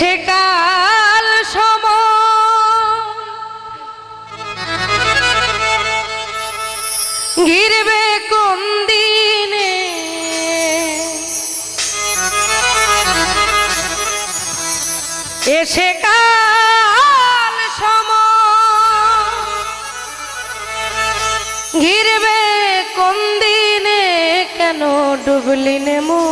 এসে কাল সম। ঘিরবে কোন দিনে? এসে কাল সম। ঘিরবে কোন দিনে? কেন ডুবলি নেমো?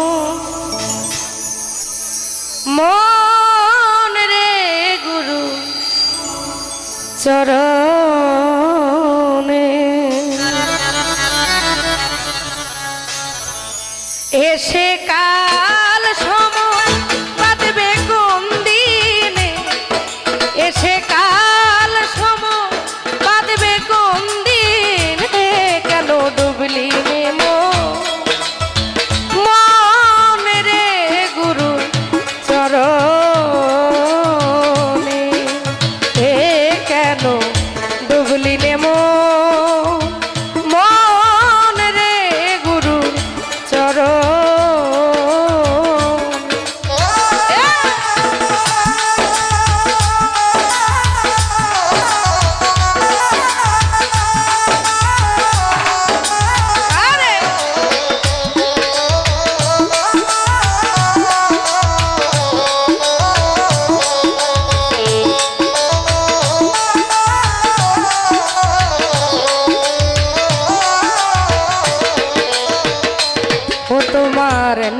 চরণে। এসে কাল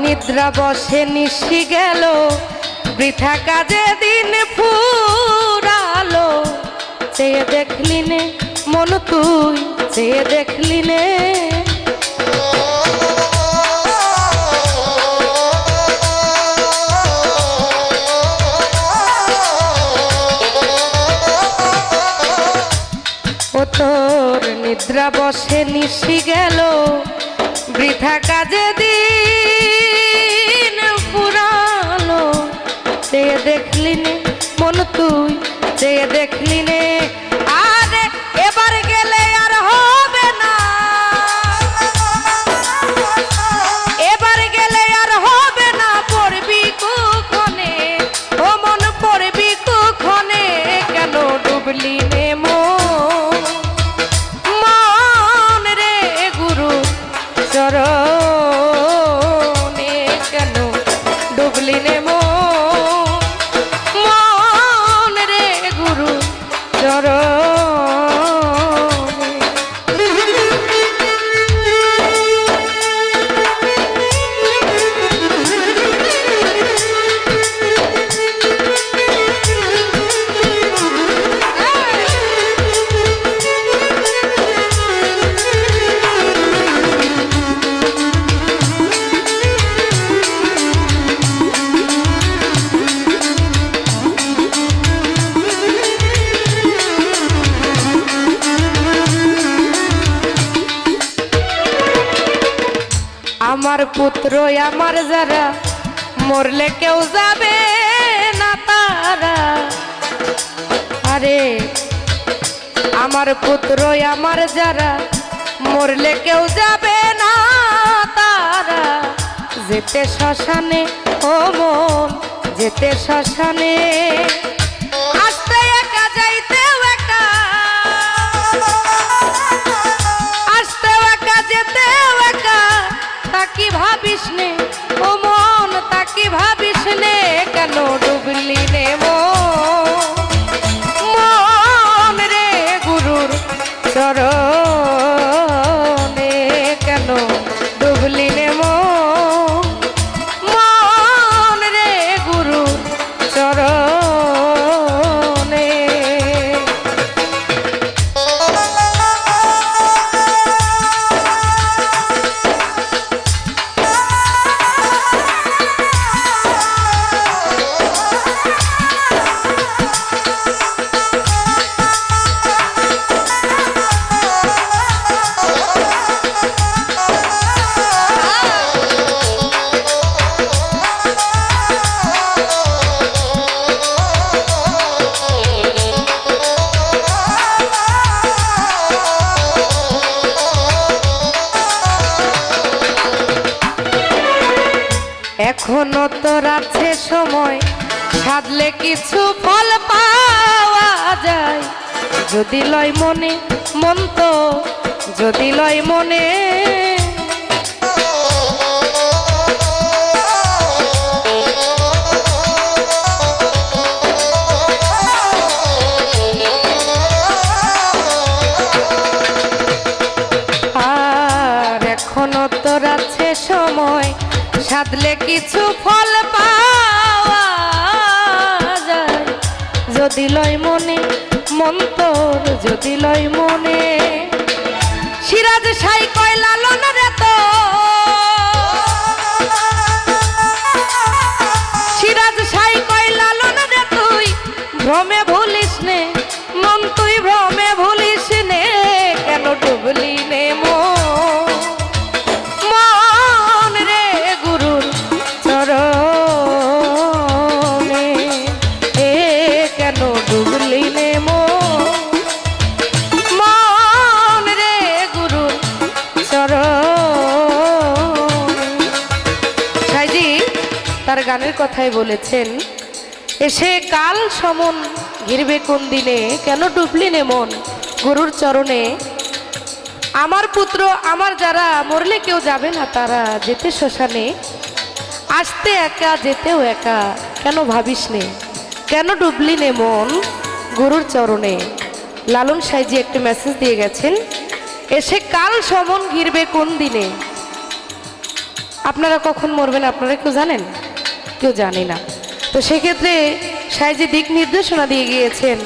নিদ্রা বসে নিশি গেল। বৃথা কাজে দিন ফুরালো। চেয়ে দেখলি নে মন তুই, চেয়ে দেখলি নে। তোর নিদ্রা বসে নিশি গেল। বৃথা কাজে দিন তুই চেয়ে দেখলি নে পুত্র আমার যারা, মরলে কেউ যাবে না তারা। আরে, আমার পুত্র, আমার যারা, মরলে কেউ যাবে না তারা। যেতে শ্মশানে, ও মন, যেতে শ্মশানে। চরণে তোর আছে সময়, সাধলে কিছু ফল পাওয়া যায়। যদি লয় মনে মন তো যদি লয় মনে সাধলে কিছু ফল পাওয়া যায়। যদি লয় মনে, মন্তর যদি লয় মনে। সিরাজ সাই কয় লালন গানের কথাই বলেছেন, এসে কাল সমন ঘিরবে কোন দিনে? কেন ডুবলি নে মন গুরুর চরণে? আমার পুত্র, আমার যারা, মরলে কেউ যাবে না তারা যেতে শ্মশানে? আসতে একা, যেতেও একা, কেন ভাবিস নে? কেন ডুবলি নে মন গুরুর চরণে? লালন সাইজি একটা মেসেজ দিয়ে গেছেন, এসে কাল সমন ঘিরবে কোন দিনে? আপনারা কখন মরবেন, আপনারা কেউ জানেন? কেউ জানি না। তো সেক্ষেত্রে সাইজি দিক নির্দেশনা দিয়ে গিয়েছেন,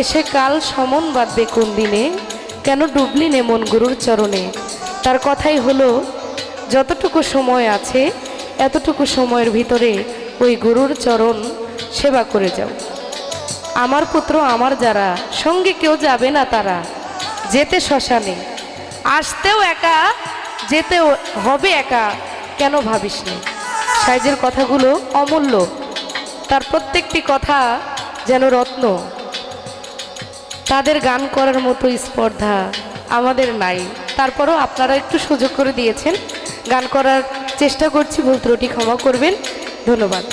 এসে কাল সমন বাঁধবে কোন দিনে? কেন ডুবলি নে মন গুরুর চরণে? তার কথাই হলো, যতটুকু সময় আছে, এতটুকু সময়ের ভিতরে ওই গুরুর চরণ সেবা করে যাও। আমার পুত্র, আমার যারা, সঙ্গে কেউ যাবে না তারা, যেতে শ্মশানে। আসতেও একা, যেতেও, হবে একা, কেন ভাবিস নি? সাইজের কথাগুলো অমূল্য। তার প্রত্যেকটি কথা যেন রত্ন। তাদের গান করার মতো স্পর্ধা আমাদের নাই। তারপরও আপনারা একটু সুযোগ করে দিয়েছেন। গান করার চেষ্টা করছি, ভুল ত্রুটি ক্ষমা করবেন। ধন্যবাদ।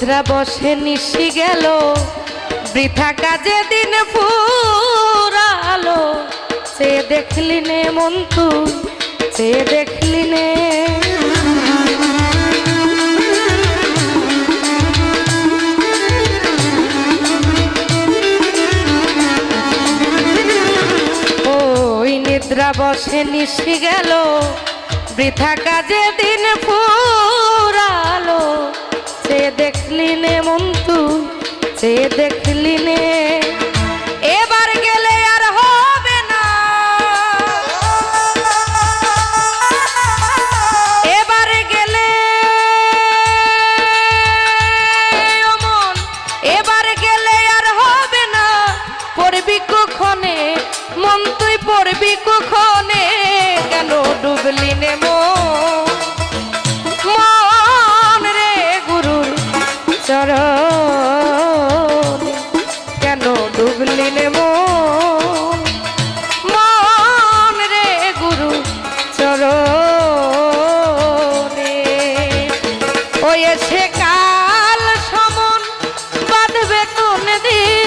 নিদ্রা বসে নিশি গেল। বৃথা কাজে দিন ফুরালো। সে দেখলি নে মন তুই সে দেখলি নে। ওই নিদ্রা বসে নিশি গেল। বৃথা কাজে দিন ফুরালো। সে দেখলি নে মন তুই সে দেখলি নে। এবার গেলে আর হবে না। এবার গেলে, ও মন, এবার গেলে আর হবে না। পড়বি কুক্ষণে মন তুই পড়বি কুক্ষণে কেন ডুবলি নে হয়েছে কাল সমন। বাঁধবে কোন দিন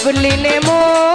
ডুবলি নেমো